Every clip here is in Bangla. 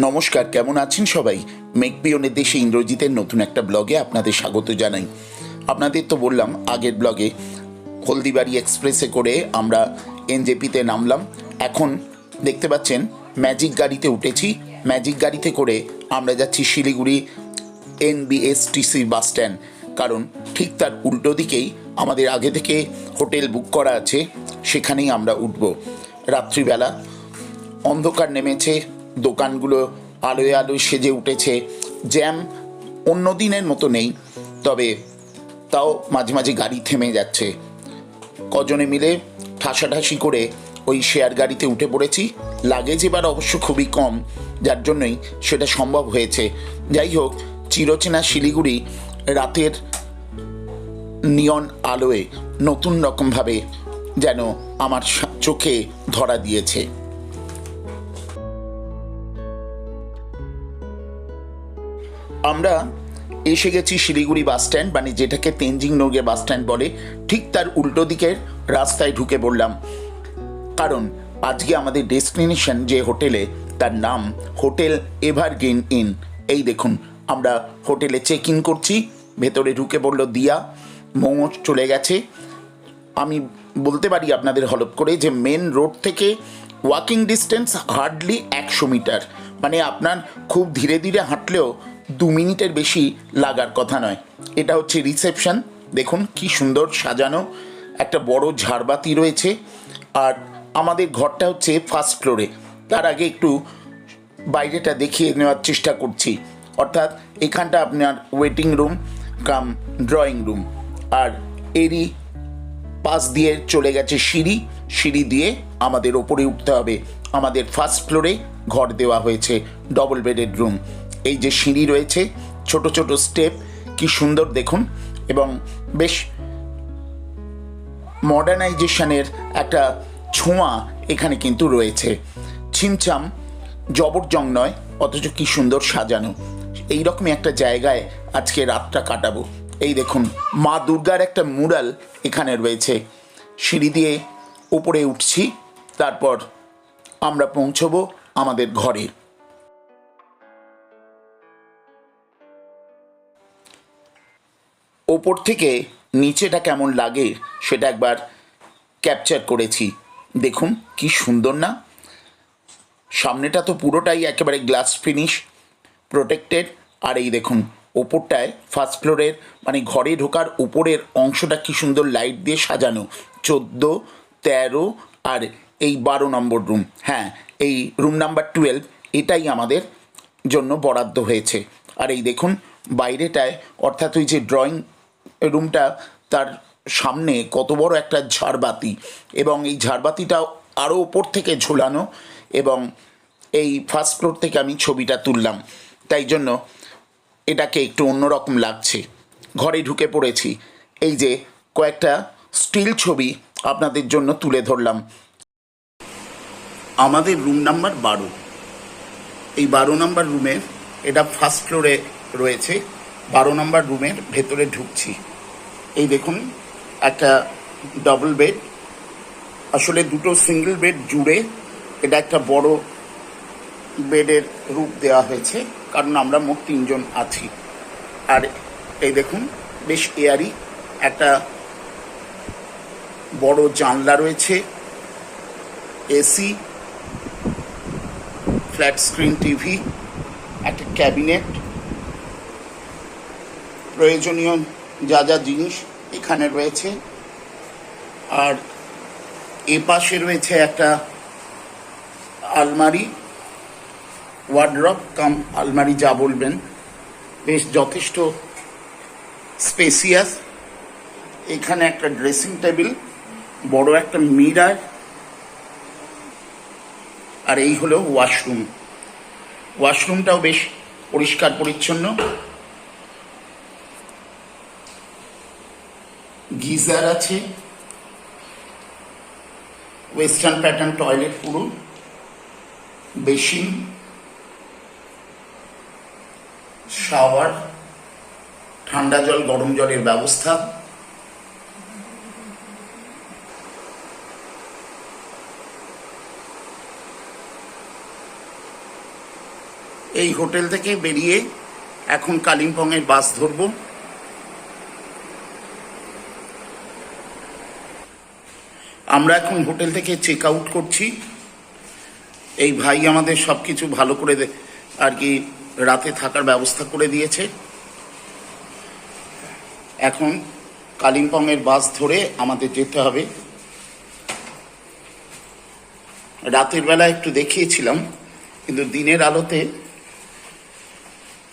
নমস্কার, কেমন আছেন সবাই? মেকপিয়নের দেশে ইন্দ্রজিতের নতুন একটা ব্লগে আপনাদের স্বাগত জানাই। আপনাদের তো বললাম, আগের ব্লগে হলদিবাড়ি এক্সপ্রেসে করে আমরা এনজেপিতে নামলাম। এখন দেখতে পাচ্ছেন, ম্যাজিক গাড়িতে উঠেছি। ম্যাজিক গাড়িতে করে আমরা যাচ্ছি শিলিগুড়ি এনবিএসটিসি বাস স্ট্যান্ড। কারণ ঠিক তার উল্টো দিকেই আমাদের আগে থেকে হোটেল বুক করা আছে, সেখানেই আমরা উঠব। রাত্রিবেলা অন্ধকার নেমেছে দোকানগুলো আলোয় আলোয় সেজে উঠেছে। জ্যাম অন্য দিনের মতো নেই, তবে তাও মাঝে মাঝে গাড়ি থেমে যাচ্ছে। কজনে মিলে ঠাসাঠাসি করে ওই শেয়ার গাড়িতে উঠে পড়েছি। লাগেজ এবার অবশ্য খুবই কম, যার জন্যই সেটা সম্ভব হয়েছে। যাই হোক, চিরচেনা শিলিগুড়ি রাতের নিয়ন আলোয় নতুন রকমভাবে যেন আমার চোখে ধরা দিয়েছে। আমরা এসে গেছি শিলিগুড়ি বাস স্ট্যান্ড মানে যেটাকে তেনজিং নৌগে বাস স্ট্যান্ড বলে, ঠিক তার উল্টো দিকের রাস্তায় ঢুকে পড়লাম। কারণ আজকে আমাদের ডেস্টিনেশন যে হোটেলে, তার নাম হোটেল এভারগ্রিন ইন। এই দেখুন, আমরা হোটেলে চেক ইন করছি, ভেতরে ঢুকে পড়ল দিয়া, মোমো চলে গেছে। আমি বলতে পারি আপনাদের হলপ করে যে মেন রোড থেকে ওয়াকিং ডিস্টেন্স হার্ডলি একশো মিটার। মানে আপনার খুব ধীরে ধীরে হাঁটলেও দু মিনিটের বেশি লাগার কথা নয়। এটা হচ্ছে রিসেপশন দেখুন কি সুন্দর সাজানো। একটা বড় ঝাড়বাতি রয়েছে। আর আমাদের ঘরটা হচ্ছে ফার্স্ট ফ্লোরে তার আগে একটু বাইরেটা দেখিয়ে নেওয়ার চেষ্টা করছি। অর্থাৎ এখানটা আপনার waiting room cum drawing room আর এরই পাশ দিয়ে চলে গেছে সিঁড়ি। সিঁড়ি দিয়ে আমাদের ওপরে উঠতে হবে। আমাদের ফার্স্ট ফ্লোরে ঘর দেওয়া হয়েছে। ডবল বেডেড রুম এই যে সিঁড়ি রয়েছে, ছোট ছোট স্টেপ, কি সুন্দর দেখুন। এবং বেশ মডার্নাইজেশনের একটা ছোঁয়া এখানে কিন্তু রয়েছে। ছিমছাম জবরজং নয়, অথচ কি সুন্দর সাজানো। এই রকমই একটা জায়গায় আজকে রাতটা কাটাবো। এই দেখুন, মা দুর্গার একটা মুরাল এখানে রয়েছে। সিঁড়ি দিয়ে উপরে উঠছি, তারপর আমরা পৌঁছবো আমাদের ঘরে। ওপর থেকে নিচেটা কেমন লাগে সেটা একবার ক্যাপচার করেছি। দেখুন, কি সুন্দর না? সামনেটা তো পুরোটাই একেবারে গ্লাস ফিনিশ প্রোটেক্টেড আর এই দেখুন, ওপরটায় ফার্স্ট ফ্লোরের মানে ঘরে ঢোকার উপরের অংশটা কি সুন্দর লাইট দিয়ে সাজানো। চোদ্দ, তেরো আর এই বারো নম্বর রুম হ্যাঁ এই রুম নাম্বার টুয়েলভ এটাই আমাদের জন্য বরাদ্দ হয়েছে। আর এই দেখুন, বাইরেটায়, অর্থাৎ ওই যে ড্রয়িং রুমটা তার সামনে কত বড় একটা ঝাড়বাতি এবং এই ঝাড়বাতিটাও আরও ওপর থেকে ঝোলানো এবং এই ফার্স্ট ফ্লোর থেকে আমি ছবিটা তুললাম। তাই জন্য এটাকে একটু অন্যরকম লাগছে। ঘরে ঢুকে পড়েছি। এই যে কয়েকটা স্টিল ছবি আপনাদের জন্য তুলে ধরলাম। আমাদের রুম নাম্বার বারো। এই বারো নাম্বার রুমে এটা ফার্স্ট ফ্লোরে রয়েছে। বারো নম্বর রুমের ভেতরে ঢুকছি। এই দেখুন, একটা ডবল বেড আসলে দুটো সিঙ্গেল বেড জুড়ে এটা একটা বড় বেডের রূপ দেওয়া হয়েছে, কারণ আমরা মোট তিনজন আছি। আর এই দেখুন, বেশ এয়ারি, একটা বড় জানলা রয়েছে, এসি, ফ্ল্যাট স্ক্রিন টিভি, একটা ক্যাবিনেট প্রয়োজনীয় যা যা জিনিস এখানে রয়েছে। আর এ পাশে রয়েছে একটা আলমারি ওয়ার্ড্রপ কাম, আলমারি যা বলবেন। বেশ যথেষ্ট স্পেসিয়াস। এখানে একটা ড্রেসিং টেবিল, বড় একটা মিরার, আর এই হলো ওয়াশরুম। ওয়াশরুমটাও বেশ পরিষ্কার পরিচ্ছন্ন। গিজার আছে, ওয়েস্টার্ন প্যাটার্ন টয়লেট পুরো, বেসিন, শাওয়ার, ঠান্ডা জল, গরম জলের ব্যবস্থা। এই হোটেল থেকে বেরিয়ে এখন কালিম্পংয়ের বাস ধরবো। আমরা এখন হোটেল থেকে চেক আউট করছি। এই ভাই আমাদের সব কিছু ভালো করে আর কি রাতে থাকার ব্যবস্থা করে দিয়েছে। এখন কালিম্পংয়ের বাস ধরে আমাদের যেতে হবে। রাতের বেলা একটু দেখিয়েছিলাম, কিন্তু দিনের আলোতে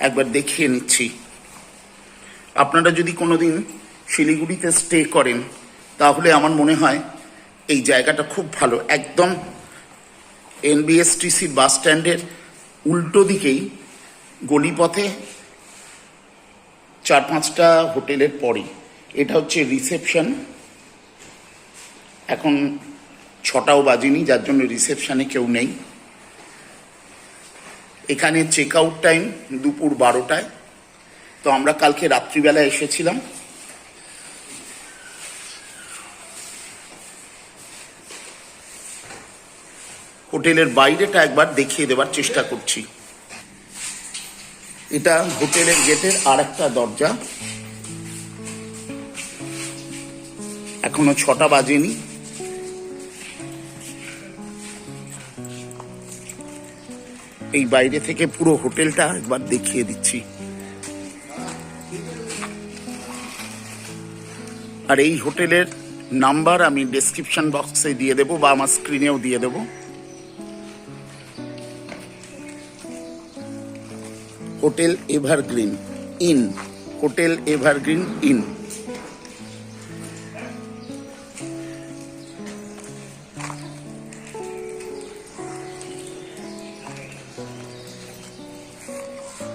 একবার দেখিয়ে নিচ্ছি। আপনারা যদি কোনোদিন শিলিগুড়িতে স্টে করেন, তাহলে আমার মনে হয় এই জায়গাটা খুব ভালো। একদম এনবিএসটিসির বাস স্ট্যান্ডের উল্টো দিকেই গলিপথে চার পাঁচটা হোটেলের পরেই। এটা হচ্ছে রিসেপশন। এখন ছটাও বাজেনি, যার জন্য রিসেপশনে কেউ নেই। এখানে চেক আউট টাইম দুপুর বারোটায়। তো আমরা কালকে রাত্রিবেলা এসেছিলাম। হোটেলের বাইরেটা একবার দেখিয়ে দেওয়ার চেষ্টা করছি। এটা হোটেলের গেটের আর একটা দরজা। এখনও ছটা বাজেনি। এই বাইরে থেকে পুরো হোটেলটা একবার দেখিয়ে দিচ্ছি। আর এই হোটেলের নাম্বার আমি ডেসক্রিপশন বক্সে দিয়ে দেবো বা আমার স্ক্রিনেও দিয়ে দেবো। Hotel Evergreen Inn, hotel Evergreen Inn.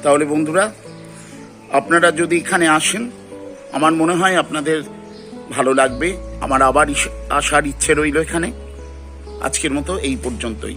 তাহলে বন্ধুরা, আপনারা যদি এখানে আসেন, আমার মনে হয় আপনাদের ভালো লাগবে। আমার আবার আসার ইচ্ছে রইল এখানে। আজকের মতো এই পর্যন্তই।